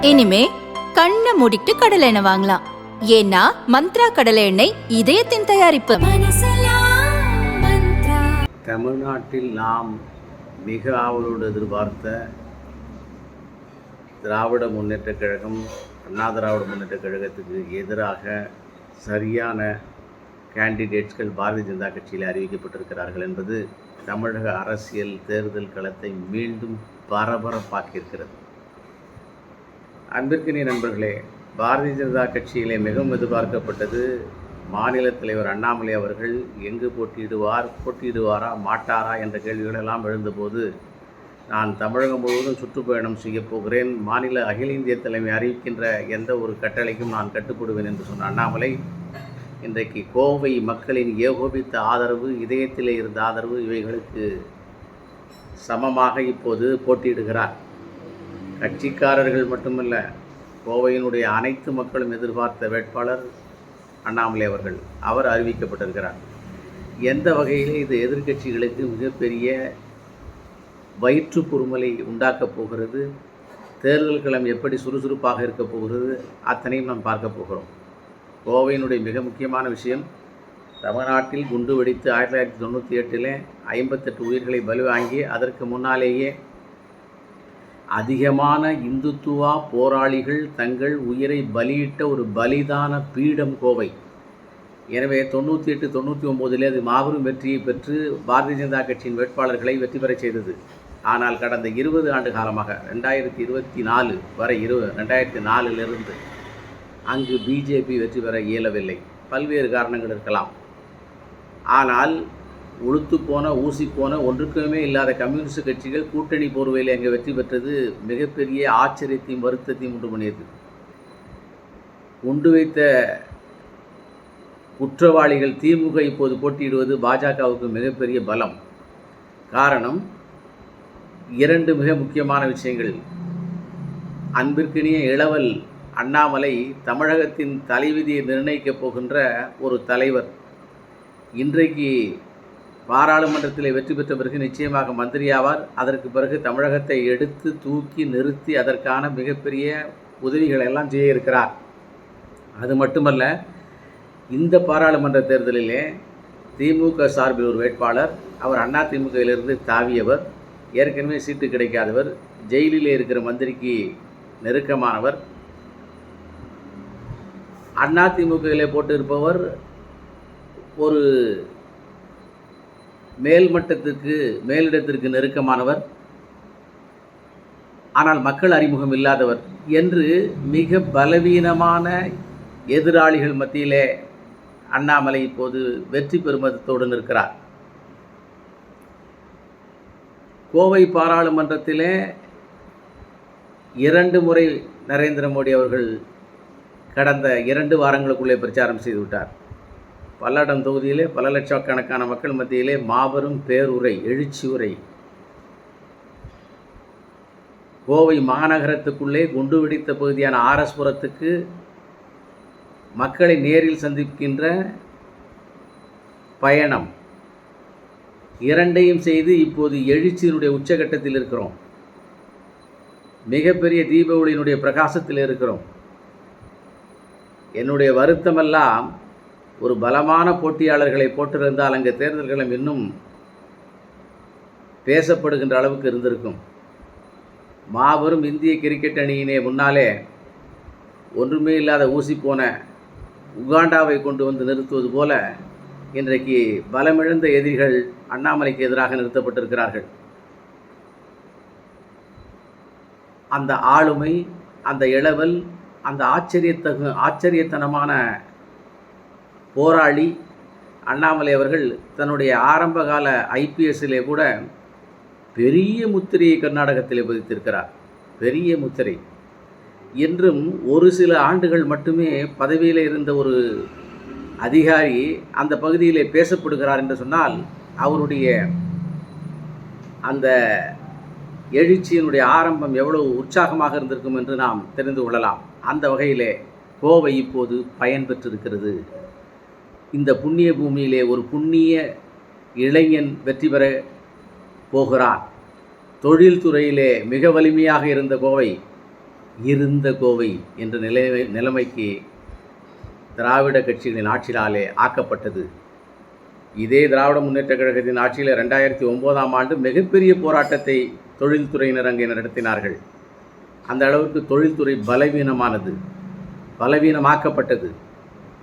இனிமே கண்ணை மூடிட்டு கடலை எண்ணெய் வாங்கலாம். ஏன்னா மந்த்ரா கடலை எண்ணெய் இதயத்தின் தயாரிப்பு. தமிழ்நாட்டில் நாம் மிக ஆவலோடு எதிர்பார்த்த திராவிட முன்னேற்றக் கழகம் அண்ணா திராவிட முன்னேற்றக் கழகத்துக்கு எதிராக சரியான கேண்டிடேட்ஸ்கள் பாரதிய ஜனதா கட்சியில் அறிவிக்கப்பட்டிருக்கிறார்கள் என்பது தமிழக அரசியல் தேர்தல் களத்தை மீண்டும் பரபரப்பாக்கியிருக்கிறது. அன்பிற்கினிய நண்பர்களே பாரதிய ஜனதா கட்சியிலே மிகவும் எதிர்பார்க்கப்பட்டது மாநில தலைவர் அண்ணாமலை அவர்கள் எங்கு போட்டியிடுவார் போட்டியிடுவாரா மாட்டாரா என்ற கேள்விகளெல்லாம் எழுந்தபோது நான் தமிழகம் முழுவதும் சுற்றுப்பயணம் செய்யப் போகிறேன் மாநில அகில இந்திய தலைமை அறிவிக்கின்ற எந்த ஒரு கட்டளைக்கும் நான் கட்டுப்படுவேன் என்று சொன்ன அண்ணாமலை இன்றைக்கு கோவை மக்களின் ஏகோபித்த ஆதரவு இதயத்திலே இருந்த ஆதரவு இவைகளுக்கு சமமாக இப்போது போட்டியிடுகிறார். கட்சிக்காரர்கள் மட்டுமல்ல கோவையினுடைய அனைத்து மக்களும் எதிர்பார்த்த வேட்பாளர் அண்ணாமலை அவர்கள். அவர் அறிவிக்கப்பட்டிருக்கிறார். எந்த வகையில் இது எதிர்க்கட்சிகளுக்கு மிகப்பெரிய வயிற்று பொறுமலை உண்டாக்கப் போகிறது தேர்தல் களம் எப்படி சுறுசுறுப்பாக இருக்கப் போகிறது அத்தனையும் நாம் பார்க்க போகிறோம். கோவையினுடைய மிக முக்கியமான விஷயம் தமிழ்நாட்டில் குண்டு வெடித்து ஆயிரத்தி தொள்ளாயிரத்தி தொண்ணூற்றி எட்டில் ஐம்பத்தெட்டு உயிர்களை பலி வாங்கி அதற்கு முன்னாலேயே அதிகமான இந்துத்துவா போராளிகள் தங்கள் உயிரை பலியிட்ட ஒரு பலிதான பீடம் கோவை. எனவே தொண்ணூற்றி எட்டு தொண்ணூற்றி ஒம்போதிலே அது மாபெரும் வெற்றியை பெற்று பாரதிய ஜனதா கட்சியின் வேட்பாளர்களை வெற்றி பெறச் செய்தது. ஆனால் கடந்த இருபது ஆண்டு காலமாக ரெண்டாயிரத்தி இருபத்தி நாலு வரை இரு ரெண்டாயிரத்தி நாலிலிருந்து அங்கு பிஜேபி வெற்றி பெற இயலவில்லை. பல்வேறு காரணங்கள் இருக்கலாம். ஆனால் உளுத்து போன ஊசி போன ஒன்றுக்குமே இல்லாத கம்யூனிஸ்ட் கட்சிகள் கூட்டணி போர்வையில் அங்கே வெற்றி பெற்றது மிகப்பெரிய ஆச்சரியத்தையும் வருத்தத்தையும் உண்டு பண்ணியது உண்டு வைத்த குற்றவாளிகள் திமுக இப்போது போட்டியிடுவது பாஜகவுக்கு மிகப்பெரிய பலம். காரணம் இரண்டு மிக முக்கியமான விஷயங்கள். அன்பிற்கினிய இளவல் அண்ணாமலை தமிழகத்தின் தலைவிதியை நிர்ணயிக்கப் போகின்ற ஒரு தலைவர். இன்றைக்கு பாராளுமன்றத்தில் வெற்றி பெற்ற பிறகு நிச்சயமாக மந்திரியாவார் அதற்கு பிறகு தமிழகத்தை எடுத்து தூக்கி நிறுத்தி அதற்கான மிகப்பெரிய உதவிகளை எல்லாம் செய்ய இருக்கிறார். அது மட்டுமல்ல இந்த பாராளுமன்ற தேர்தலிலே திமுக சார்பில் ஒரு வேட்பாளர் அவர் அண்ணா திமுகவிலிருந்து தாவியவர் ஏற்கனவே சீட்டு கிடைக்காதவர் ஜெயிலிலே இருக்கிற மந்திரிக்கு நெருக்கமானவர். அண்ணா திமுகவிலே ஒரு மேல்மட்டத்திற்கு மேலிடத்திற்கு நெருக்கமானவர். ஆனால் மக்கள் அறிமுகம் இல்லாதவர் என்று மிக பலவீனமான எதிராளிகள் மத்தியிலே அண்ணாமலை இப்போது வெற்றி பெருமதத்தோடு நிற்கிறார். கோவை பாராளுமன்றத்திலே இரண்டு முறை நரேந்திர மோடி அவர்கள் கடந்த இரண்டு வாரங்களுக்குள்ளே பிரச்சாரம் செய்துவிட்டார். பல்லடம் தொகுதியிலே பல லட்சக்கணக்கான மக்கள் மத்தியிலே மாபெரும் பேருரை எழுச்சி உரை கோவை மாநகரத்துக்குள்ளே குண்டு வெடித்த பகுதியான ஆரஸ்புரத்துக்கு மக்களை நேரில் சந்திக்கின்ற பயணம். இரண்டையும் செய்து இப்போது எழுச்சியினுடைய உச்சகட்டத்தில் இருக்கிறோம். மிகப்பெரிய தீப ஒளியினுடைய பிரகாசத்தில் இருக்கிறோம். என்னுடைய வருத்தமெல்லாம் ஒரு பலமான போட்டியாளர்களை போட்டிருந்தால் அங்கே தேர்தல்களும் இன்னும் பேசப்படுகின்ற அளவுக்கு இருந்திருக்கும். மாபெரும் இந்திய கிரிக்கெட் அணியினே முன்னாலே ஒன்றுமே இல்லாத ஊசி போன உகாண்டாவை கொண்டு வந்து நிறுத்துவது போல இன்றைக்கு பலமிழந்த எதிரிகள் அண்ணாமலைக்கு எதிராக நிறுத்தப்பட்டிருக்கிறார்கள். அந்த ஆளுமை அந்த இளவல் அந்த ஆச்சரியத்தகு ஆச்சரியத்தனமான போராளி அண்ணாமலை அவர்கள் தன்னுடைய ஆரம்பகால ஐபிஎஸ்ஸிலே கூட பெரிய முத்திரையை கர்நாடகத்திலே பதித்திருக்கிறார். பெரிய முத்திரை. என்றும் ஒரு சில ஆண்டுகள் மட்டுமே பதவியில் இருந்த ஒரு அதிகாரி அந்த பகுதியிலே பேசப்படுகிறார் என்று சொன்னால் அவருடைய அந்த எழுச்சியினுடைய ஆரம்பம் எவ்வளவு உற்சாகமாக இருந்திருக்கும் என்று நாம் தெரிந்து கொள்ளலாம். அந்த வகையிலே கோவை இப்போது பயன் பெற்றிருக்கிறது. இந்த புண்ணிய பூமியிலே ஒரு புண்ணிய இளைஞன் வெற்றி பெற போகிறான் தொழில்துறையிலே மிக வலிமையாக இருந்த கோவை இருந்த கோவை என்ற நிலைமை நிலைமைக்கு திராவிட கட்சிகளின் ஆட்சியினாலே ஆக்கப்பட்டது. இதே திராவிட முன்னேற்ற கழகத்தின் ஆட்சியில் ரெண்டாயிரத்தி ஒம்போதாம் ஆண்டு மிகப்பெரிய போராட்டத்தை தொழில்துறையினர் அங்கே நடத்தினார்கள். அந்த அளவுக்கு தொழில்துறை பலவீனமானது பலவீனமாக்கப்பட்டது.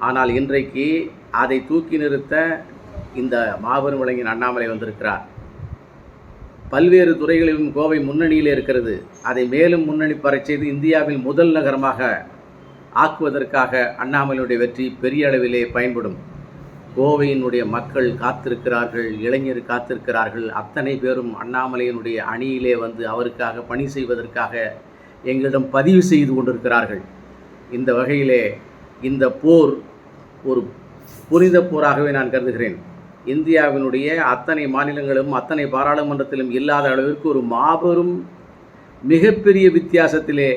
ஆனால் இன்றைக்கு அதை தூக்கி நிறுத்த இந்த மாபெரும் விளங்கின் அண்ணாமலை வந்திருக்கிறார். பல்வேறு துறைகளிலும் கோவை முன்னணியில் இருக்கிறது. அதை மேலும் முன்னணி பரச் செய்து இந்தியாவில் முதல் நகரமாக ஆக்குவதற்காக அண்ணாமலையுடைய வெற்றி பெரிய அளவிலே பயன்படும். கோவையினுடைய மக்கள் காத்திருக்கிறார்கள் இளைஞர் காத்திருக்கிறார்கள். அத்தனை பேரும் அண்ணாமலையினுடைய அணியிலே வந்து அவருக்காக பணி செய்வதற்காக எங்களிடம் பதிவு செய்து கொண்டிருக்கிறார்கள். இந்த வகையிலே இந்த போர் ஒரு புனித போராகவே நான் கருதுகிறேன். இந்தியாவினுடைய அத்தனை மாநிலங்களும் அத்தனை பாராளுமன்றத்திலும் இல்லாத அளவிற்கு ஒரு மாபெரும் மிகப்பெரிய வித்தியாசத்திலே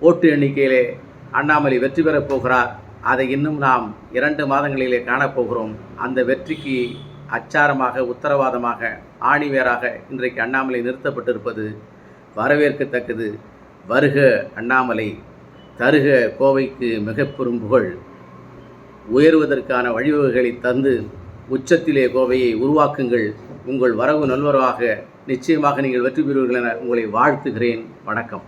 ஓட்டு எண்ணிக்கையிலே அண்ணாமலை வெற்றி பெறப் போகிறார். அதை இன்னும் நாம் இரண்டு மாதங்களிலே காணப்போகிறோம் அந்த வெற்றிக்கு அச்சாரமாக உத்தரவாதமாக ஆணிவேராக இன்றைக்கு அண்ணாமலை நிறுத்தப்பட்டிருப்பது வரவேற்கத்தக்கது. வருக அண்ணாமலை தருக கோவைக்கு மிக பெரும் புகழ். உயர்வதற்கான வழிவகைகளை தந்து உச்சத்திலே கோவையை உருவாக்குங்கள். உங்கள் வரவு நல்வரவாக நிச்சயமாக நீங்கள் வெற்றி பெறுவீர்கள் என உங்களை வாழ்த்துகிறேன். வணக்கம்.